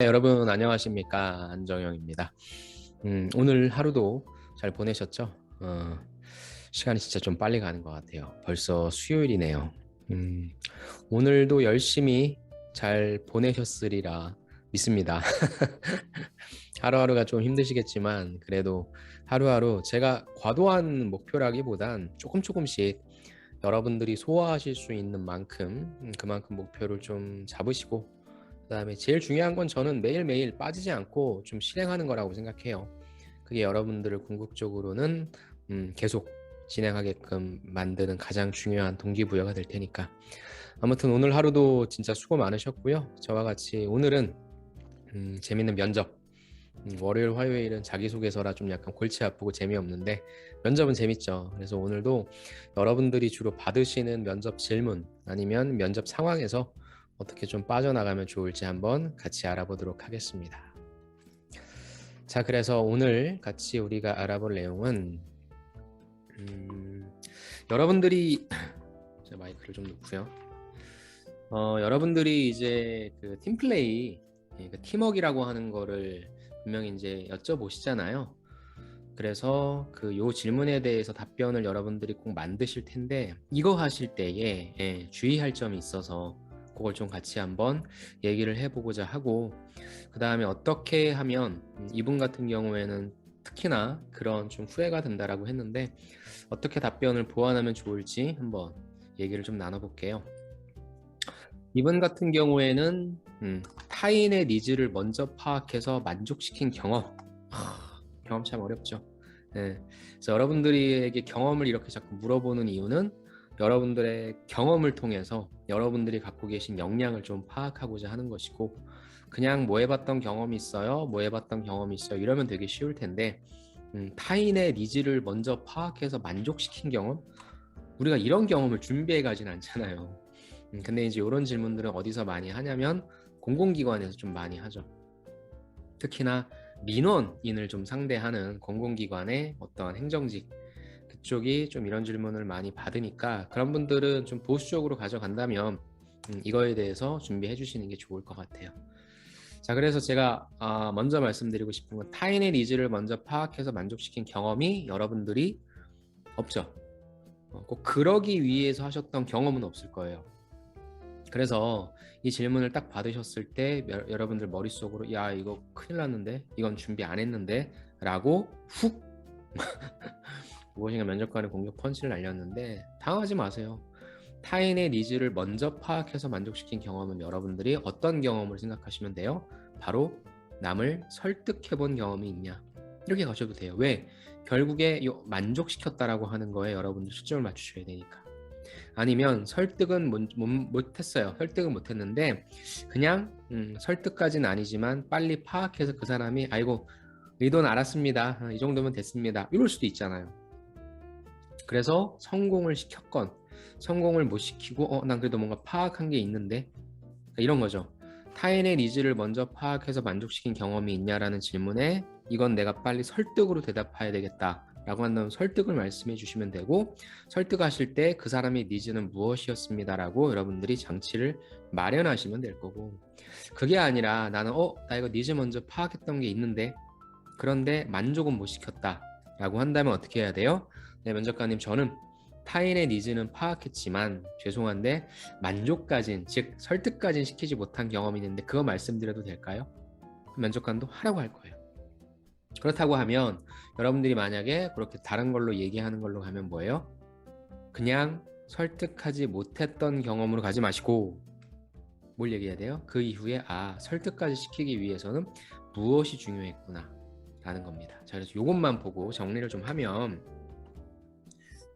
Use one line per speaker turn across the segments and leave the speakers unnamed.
네, 여러분 안녕하십니까 안정영입니다. 음, 오늘 하루도 잘 보내셨죠? 어, 시간이 진짜 좀 빨리 가는 것 같아요. 벌써 수요일이네요. 음, 오늘도 열심히 잘 보내셨으리라 믿습니다. 하루하루가 좀 힘드시겠지만 그래도 하루하루 제가 과도한 목표라기보단 조금 조금씩 여러분들이 소화하실 수 있는 만큼 음, 그만큼 목표를 좀 잡으시고 그다음에 제일 중요한 건 저는 매일매일 빠지지 않고 좀 실행하는 거라고 생각해요. 그게 여러분들을 궁극적으로는 음, 계속 진행하게끔 만드는 가장 중요한 동기부여가 될 테니까. 아무튼 오늘 하루도 진짜 수고 많으셨고요. 저와 같이 오늘은 음, 재밌는 면접. 음, 월요일, 화요일은 자기소개서라 좀 약간 골치 아프고 재미없는데 면접은 재밌죠. 그래서 오늘도 여러분들이 주로 받으시는 면접 질문 아니면 면접 상황에서 어떻게 좀 빠져나가면 좋을지 한번 같이 알아보도록 하겠습니다. 자, 그래서 오늘 같이 우리가 알아볼 내용은 음, 여러분들이 제 마이크를 좀 놓고요. 어, 여러분들이 이제 그 팀플레이, 예, 그 팀워크라고 하는 거를 분명히 이제 여쭤보시잖아요. 그래서 그 요 질문에 대해서 답변을 여러분들이 꼭 만드실 텐데 이거 하실 때에 예, 주의할 점이 있어서 그걸 좀 같이 한번 얘기를 해보고자 하고 그 다음에 어떻게 하면 음, 이분 같은 경우에는 특히나 그런 좀 후회가 된다라고 했는데 어떻게 답변을 보완하면 좋을지 한번 얘기를 좀 나눠볼게요. 이분 같은 경우에는 음, 타인의 니즈를 먼저 파악해서 만족시킨 경험 하, 경험 참 어렵죠. 네. 그래서 여러분들에게 경험을 이렇게 자꾸 물어보는 이유는 여러분들의 경험을 통해서 여러분들이 갖고 계신 역량을 좀 파악하고자 하는 것이고 그냥 뭐 해봤던 경험이 있어요 뭐 해봤던 경험이 있어요 이러면 되게 쉬울 텐데 음, 타인의 니즈를 먼저 파악해서 만족시킨 경험? 우리가 이런 경험을 준비해 가진 않잖아요. 음, 근데 이제 이런 질문들은 어디서 많이 하냐면 공공기관에서 좀 많이 하죠. 특히나 민원인을 좀 상대하는 공공기관의 어떠한 행정직 그쪽이 좀 이런 질문을 많이 받으니까 그런 분들은 좀 보수적으로 가져간다면 음, 이거에 대해서 준비해 주시는 게 좋을 것 같아요. 자, 그래서 제가 어, 먼저 말씀드리고 싶은 건 타인의 니즈를 먼저 파악해서 만족시킨 경험이 여러분들이 없죠. 어, 꼭 그러기 위해서 하셨던 경험은 없을 거예요. 그래서 이 질문을 딱 받으셨을 때 여러분들 머릿속으로 야 이거 큰일 났는데 이건 준비 안 했는데 라고 훅 무엇인가 면접관의 공격 펀치를 날렸는데 당하지 마세요. 타인의 니즈를 먼저 파악해서 만족시킨 경험은 여러분들이 어떤 경험을 생각하시면 돼요? 바로 남을 설득해 본 경험이 있냐 이렇게 가셔도 돼요. 왜? 결국에 만족시켰다라고 하는 거에 여러분들 초점을 맞추셔야 되니까. 아니면 설득은 못, 못, 했어요 설득은 못했는데 그냥 음, 설득까지는 아니지만 빨리 파악해서 그 사람이 아이고 의도는 알았습니다. 아, 이 정도면 됐습니다. 이럴 수도 있잖아요. 그래서 성공을 시켰건 성공을 못 시키고 어, 난 그래도 뭔가 파악한 게 있는데 그러니까 이런 거죠. 타인의 니즈를 먼저 파악해서 만족시킨 경험이 있냐라는 질문에 이건 내가 빨리 설득으로 대답해야 되겠다. 라고 한다면 설득을 말씀해 주시면 되고 설득하실 때 그 사람의 니즈는 무엇이었습니다라고 여러분들이 장치를 마련하시면 될 거고 그게 아니라 나는 어 나 이거 니즈 먼저 파악했던 게 있는데 그런데 만족은 못 시켰다 라고 한다면 어떻게 해야 돼요? 네, 면접관님 저는 타인의 니즈는 파악했지만 죄송한데 만족까진 즉 설득까진 시키지 못한 경험이 있는데 그거 말씀드려도 될까요? 면접관도 하라고 할 거예요. 그렇다고 하면 여러분들이 만약에 그렇게 다른 걸로 얘기하는 걸로 가면 뭐예요? 그냥 설득하지 못했던 경험으로 가지 마시고 뭘 얘기해야 돼요? 그 이후에 아 설득까지 시키기 위해서는 무엇이 중요했구나 라는 겁니다. 자 그래서 이것만 보고 정리를 좀 하면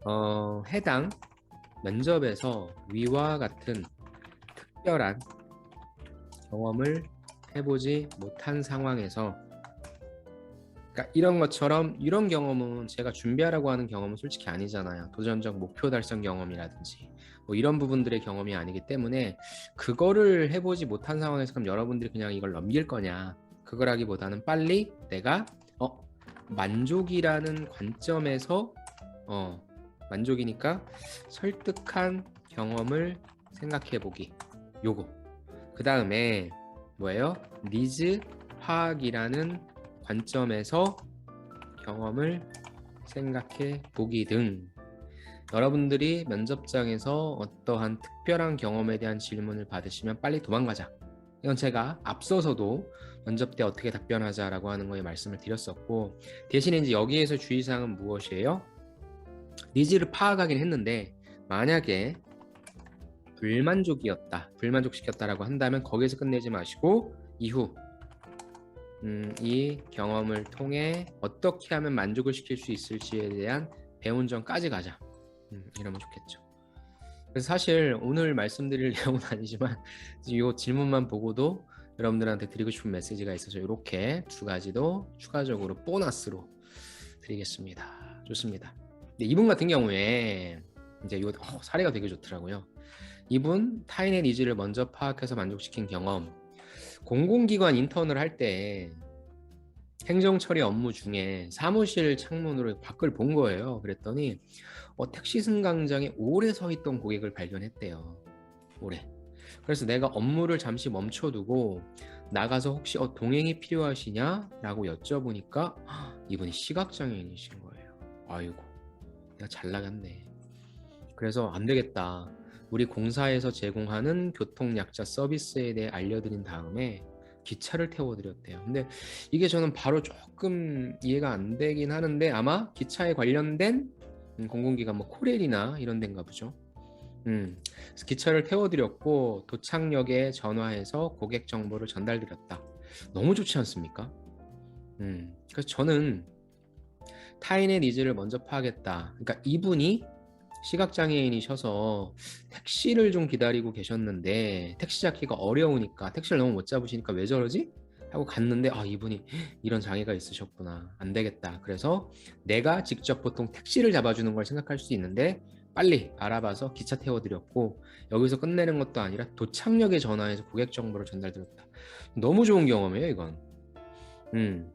어, 해당 면접에서 위와 같은 특별한 경험을 해보지 못한 상황에서 그러니까 이런 것처럼 이런 경험은 제가 준비하라고 하는 경험은 솔직히 아니잖아요. 도전적 목표 달성 경험이라든지 뭐 이런 부분들의 경험이 아니기 때문에 그거를 해보지 못한 상황에서 그럼 여러분들이 그냥 이걸 넘길 거냐 그거라기보다는 빨리 내가 어 만족이라는 관점에서 어 만족이니까 설득한 경험을 생각해 보기 요거 그 다음에 뭐예요? 니즈 파악이라는 관점에서 경험을 생각해 보기 등 여러분들이 면접장에서 어떠한 특별한 경험에 대한 질문을 받으시면 빨리 도망가자. 이건 제가 앞서서도 면접 때 어떻게 답변하자라고 하는 거에 말씀을 드렸었고 대신에 이제 여기에서 주의사항은 무엇이에요? 니즈를 파악하긴 했는데 만약에 불만족이었다, 불만족시켰다라고 한다면 거기서 끝내지 마시고 이후 음, 이 경험을 통해 어떻게 하면 만족을 시킬 수 있을지에 대한 배운 점까지 가자. 음, 이러면 좋겠죠. 사실 오늘 말씀드릴 내용은 아니지만 이 질문만 보고도 여러분들한테 드리고 싶은 메시지가 있어서 이렇게 두 가지도 추가적으로 보너스로 드리겠습니다. 좋습니다. 이분 같은 경우에 이제 이 어, 사례가 되게 좋더라고요. 이분 타인의 니즈를 먼저 파악해서 만족시킨 경험. 공공기관 인턴을 할 때 행정 처리 업무 중에 사무실 창문으로 밖을 본 거예요. 그랬더니 어, 택시 승강장에 오래 서 있던 고객을 발견했대요. 오래. 그래서 내가 업무를 잠시 멈춰두고 나가서 혹시 어, 동행이 필요하시냐라고 여쭤보니까 이분이 시각장애인이신 거예요. 아이고, 내가 잘 나갔네. 그래서 안 되겠다. 우리 공사에서 제공하는 교통약자 서비스에 대해 알려드린 다음에 기차를 태워드렸대요. 근데 이게 저는 바로 조금 이해가 안 되긴 하는데 아마 기차에 관련된 음, 공공기관 뭐 코렐이나 이런 데인가 보죠. 음, 기차를 태워드렸고 도착역에 전화해서 고객 정보를 전달드렸다. 너무 좋지 않습니까? 음, 그래서 저는 타인의 니즈를 먼저 파악했다. 그러니까 이분이 시각장애인이셔서 택시를 좀 기다리고 계셨는데 택시 잡기가 어려우니까 택시를 너무 못 잡으시니까 왜 저러지? 하고 갔는데 아 이분이 이런 장애가 있으셨구나. 안 되겠다. 그래서 내가 직접 보통 택시를 잡아주는 걸 생각할 수 있는데 빨리 알아봐서 기차 태워드렸고 여기서 끝내는 것도 아니라 도착역에 전화해서 고객 정보를 전달드렸다. 너무 좋은 경험이에요 이건. 음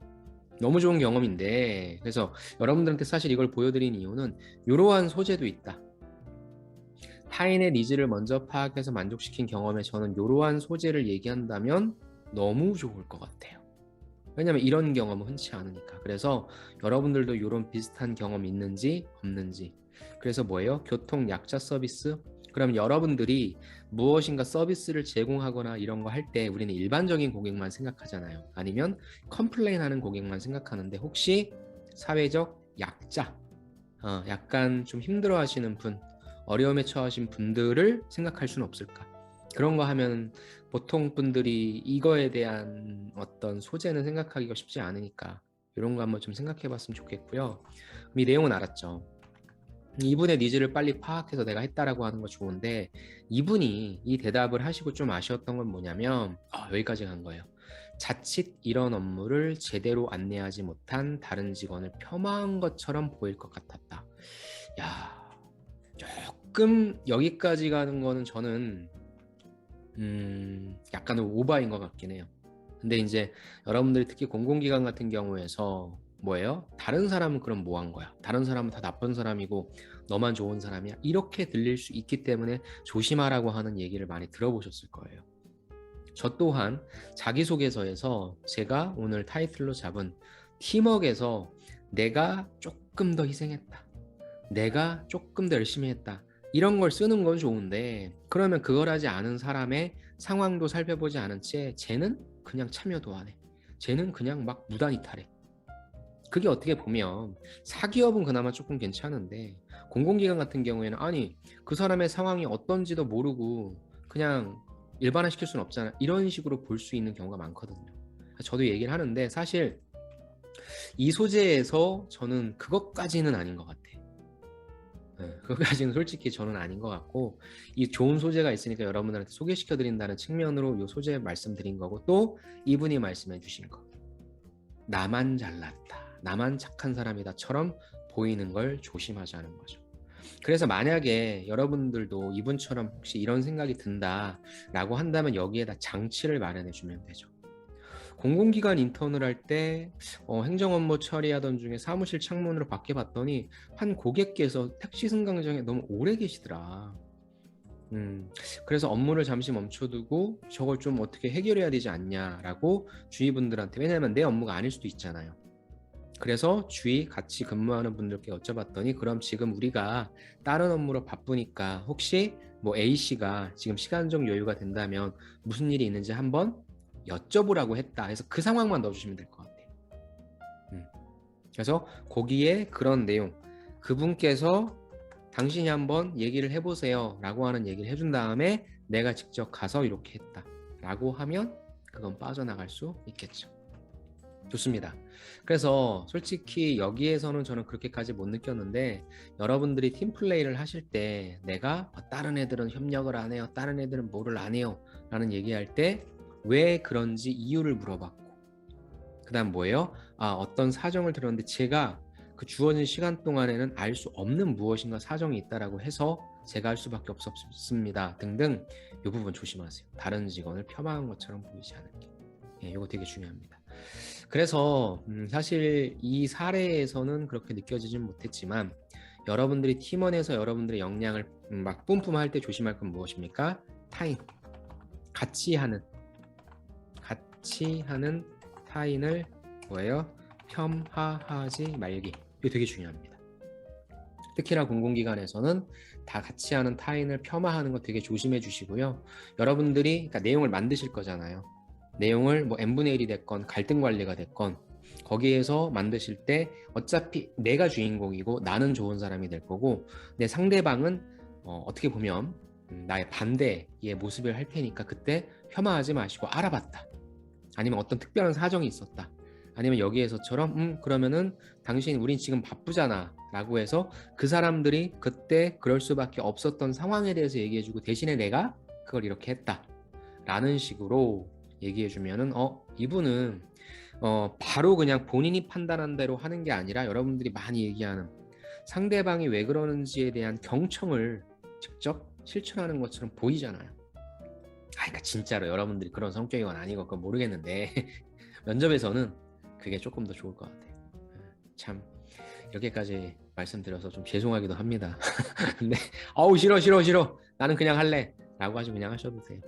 너무 좋은 경험인데 그래서 여러분들한테 사실 이걸 보여드린 이유는 이러한 소재도 있다. 타인의 니즈를 먼저 파악해서 만족시킨 경험에 저는 이러한 소재를 얘기한다면 너무 좋을 것 같아요. 왜냐면 이런 경험은 흔치 않으니까. 그래서 여러분들도 이런 비슷한 경험 있는지 없는지. 그래서 뭐예요? 교통 약자 서비스 그럼 여러분들이 무엇인가 서비스를 제공하거나 이런 거 할 때 우리는 일반적인 고객만 생각하잖아요. 아니면 컴플레인 하는 고객만 생각하는데 혹시 사회적 약자, 어, 약간 좀 힘들어 하시는 분, 어려움에 처하신 분들을 생각할 수는 없을까? 그런 거 하면 보통 분들이 이거에 대한 어떤 소재는 생각하기가 쉽지 않으니까 이런 거 한번 좀 생각해 봤으면 좋겠고요. 이 내용은 알았죠. 이분의 니즈를 빨리 파악해서 내가 했다라고 하는 거 좋은데 이분이 이 대답을 하시고 좀 아쉬웠던 건 뭐냐면 어, 여기까지 간 거예요. 자칫 이런 업무를 제대로 안내하지 못한 다른 직원을 폄하한 것처럼 보일 것 같았다. 야, 조금 여기까지 가는 거는 저는 음, 약간은 오바인 것 같긴 해요. 근데 이제 여러분들이 특히 공공기관 같은 경우에서 뭐예요? 다른 사람은 그럼 뭐한 거야? 다른 사람은 다 나쁜 사람이고 너만 좋은 사람이야? 이렇게 들릴 수 있기 때문에 조심하라고 하는 얘기를 많이 들어보셨을 거예요. 저 또한 자기소개서에서 제가 오늘 타이틀로 잡은 팀웍에서 내가 조금 더 희생했다. 내가 조금 더 열심히 했다. 이런 걸 쓰는 건 좋은데 그러면 그걸 하지 않은 사람의 상황도 살펴보지 않은 채 쟤는 그냥 참여도 안 해. 쟤는 그냥 막 무단 이탈해. 그게 어떻게 보면 사기업은 그나마 조금 괜찮은데 공공기관 같은 경우에는 아니 그 사람의 상황이 어떤지도 모르고 그냥 일반화 시킬 수는 없잖아. 이런 식으로 볼 수 있는 경우가 많거든요. 저도 얘기를 하는데 사실 이 소재에서 저는 그것까지는 아닌 것 같아. 네, 그것까지는 솔직히 저는 아닌 것 같고 이 좋은 소재가 있으니까 여러분들한테 소개시켜 드린다는 측면으로 이 소재 말씀드린 거고 또 이분이 말씀해 주신 거. 나만 잘났다 나만 착한 사람이다처럼 보이는 걸 조심하자는 거죠. 그래서 만약에 여러분들도 이분처럼 혹시 이런 생각이 든다라고 한다면 여기에다 장치를 마련해 주면 되죠. 공공기관 인턴을 할때 어, 행정 업무 처리하던 중에 사무실 창문으로 밖에 봤더니 한 고객께서 택시 승강장에 너무 오래 계시더라. 음, 그래서 업무를 잠시 멈춰두고 저걸 좀 어떻게 해결해야 되지 않냐라고 주위 분들한테 왜냐면 내 업무가 아닐 수도 있잖아요. 그래서 주위 같이 근무하는 분들께 여쭤봤더니 그럼 지금 우리가 다른 업무로 바쁘니까 혹시 뭐 A 씨가 지금 시간적 여유가 된다면 무슨 일이 있는지 한번 여쭤보라고 했다. 해서 그 상황만 넣어주시면 될 것 같아요. 음. 그래서 거기에 그런 내용 그분께서 당신이 한번 얘기를 해보세요 라고 하는 얘기를 해준 다음에 내가 직접 가서 이렇게 했다 라고 하면 그건 빠져나갈 수 있겠죠. 좋습니다. 그래서 솔직히 여기에서는 저는 그렇게까지 못 느꼈는데 여러분들이 팀 플레이를 하실 때 내가 어, 다른 애들은 협력을 안 해요. 다른 애들은 뭐를 안 해요. 라는 얘기할 때 왜 그런지 이유를 물어봤고 그 다음 뭐예요? 아 어떤 사정을 들었는데 제가 그 주어진 시간 동안에는 알 수 없는 무엇인가 사정이 있다라고 해서 제가 할 수밖에 없었습니다 등등 이 부분 조심하세요. 다른 직원을 폄하한 것처럼 보이지 않을 게. 예, 이거 되게 중요합니다. 그래서 음, 사실 이 사례에서는 그렇게 느껴지진 못했지만 여러분들이 팀원에서 여러분들의 역량을 음, 막 뿜뿜할 때 조심할 건 무엇입니까? 타인. 같이 하는 같이 하는 타인을 뭐예요? 폄하하지 말기. 이거 되게 중요합니다. 특히나 공공기관에서는 다 같이 하는 타인을 폄하하는 거 되게 조심해 주시고요. 여러분들이 그러니까 내용을 만드실 거잖아요. 내용을 뭐 n분의 1이 됐건 갈등 관리가 됐건 거기에서 만드실 때 어차피 내가 주인공이고 나는 좋은 사람이 될 거고 내 상대방은 어, 떻게 보면 음, 나의 반대의 모습을 할 테니까 그때 폄하하지 마시고 알아봤다. 아니면 어떤 특별한 사정이 있었다. 아니면 여기에서처럼 음 그러면은 당신 우린 지금 바쁘잖아 라고 해서 그 사람들이 그때 그럴 수밖에 없었던 상황에 대해서 얘기해주고 대신에 내가 그걸 이렇게 했다 라는 식으로 얘기해주면은 어 이분은 어 바로 그냥 본인이 판단한 대로 하는 게 아니라 여러분들이 많이 얘기하는 상대방이 왜 그러는지에 대한 경청을 직접 실천하는 것처럼 보이잖아요. 아, 그러니까 진짜로 여러분들이 그런 성격이건 아니건 그건 모르겠는데 면접에서는 그게 조금 더 좋을 것 같아요. 예, 참 이렇게까지 말씀드려서 좀 죄송하기도 합니다. 근데 어우 싫어 싫어 싫어 나는 그냥 할래 라고 하시면 그냥 하셔도 돼요.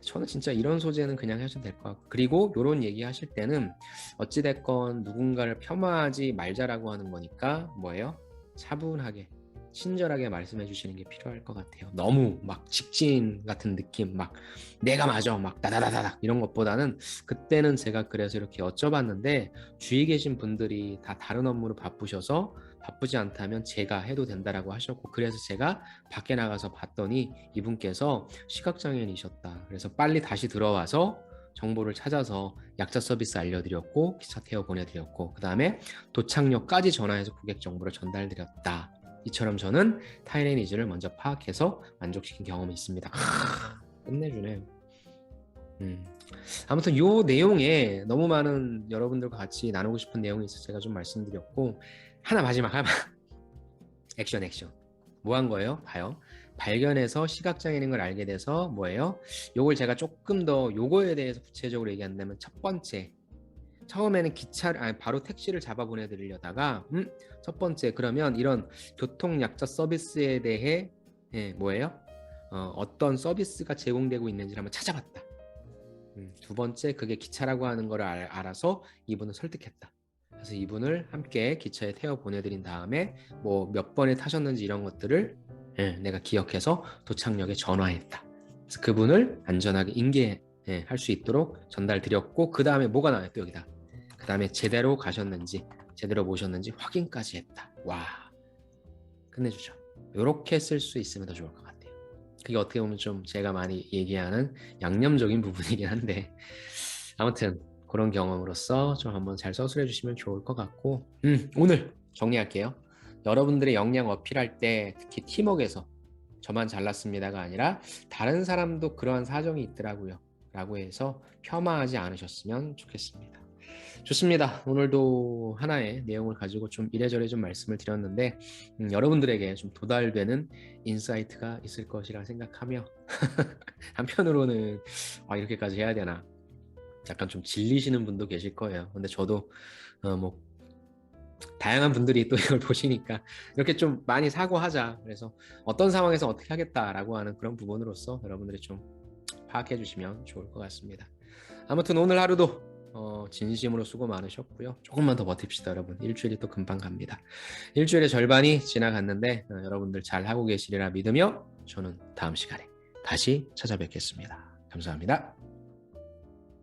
음, 저는 진짜 이런 소재는 그냥 하셔도 될 것 같고 그리고 이런 얘기 하실 때는 어찌됐건 누군가를 폄하하지 말자라고 하는 거니까 뭐예요? 차분하게 친절하게 말씀해 주시는 게 필요할 것 같아요. 너무 막 직진 같은 느낌, 막 내가 맞아, 막 다다다다닥 이런 것보다는 그때는 제가 그래서 이렇게 여쭤봤는데 주위 계신 분들이 다 다른 업무로 바쁘셔서 바쁘지 않다면 제가 해도 된다라고 하셨고 그래서 제가 밖에 나가서 봤더니 이분께서 시각장애인이셨다. 그래서 빨리 다시 들어와서 정보를 찾아서 약자 서비스 알려드렸고 기차 태워 보내드렸고 그 다음에 도착역까지 전화해서 고객 정보를 전달드렸다. 이처럼 저는 타인의 니즈를 먼저 파악해서 만족시킨 경험이 있습니다. 끝내주네. 음. 아무튼 요 내용에 너무 많은 여러분들과 같이 나누고 싶은 내용이 있어서 제가 좀 말씀드렸고 하나 마지막 하나 액션 액션 뭐 한 거예요? 봐요. 발견해서 시각장애인인 걸 알게 돼서 뭐예요? 요걸 제가 조금 더 요거에 대해서 구체적으로 얘기한다면 첫 번째 처음에는 기차를 아니 바로 택시를 잡아 보내드리려다가 음, 첫 번째 그러면 이런 교통 약자 서비스에 대해 예, 뭐예요? 어, 어떤 서비스가 제공되고 있는지를 한번 찾아봤다. 음, 두 번째 그게 기차라고 하는 걸 알, 알아서 이분을 설득했다. 그래서 이분을 함께 기차에 태워 보내드린 다음에 뭐 몇 번에 타셨는지 이런 것들을 예, 내가 기억해서 도착역에 전화했다. 그래서 그분을 안전하게 인계할 예, 수 있도록 전달드렸고 그 다음에 뭐가 또 여기다 그 다음에 제대로 가셨는지 제대로 모셨는지 확인까지 했다. 와 끝내주죠. 이렇게 쓸 수 있으면 더 좋을 것 같아요. 그게 어떻게 보면 좀 제가 많이 얘기하는 양념적인 부분이긴 한데 아무튼 그런 경험으로서 좀 한번 잘 서술해 주시면 좋을 것 같고 음, 오늘 정리할게요. 여러분들의 역량 어필할 때 특히 팀웍에서 저만 잘났습니다가 아니라 다른 사람도 그러한 사정이 있더라고요. 라고 해서 폄하하지 않으셨으면 좋겠습니다. 좋습니다. 오늘도 하나의 내용을 가지고 좀 이래저래 좀 말씀을 드렸는데 음, 여러분들에게 좀 도달되는 인사이트가 있을 것이라 생각하며 한편으로는 아, 이렇게까지 해야 되나 약간 좀 질리시는 분도 계실 거예요. 근데 저도 어, 뭐 다양한 분들이 또 이걸 보시니까 이렇게 좀 많이 사고하자. 그래서 어떤 상황에서 어떻게 하겠다라고 하는 그런 부분으로서 여러분들이 좀 파악해 주시면 좋을 것 같습니다. 아무튼 오늘 하루도 어, 진심으로 수고 많으셨고요. 조금만 더 버팁시다, 여러분. 일주일이 또 금방 갑니다. 일주일의 절반이 지나갔는데 어, 여러분들 잘 하고 계시리라 믿으며 저는 다음 시간에 다시 찾아뵙겠습니다. 감사합니다.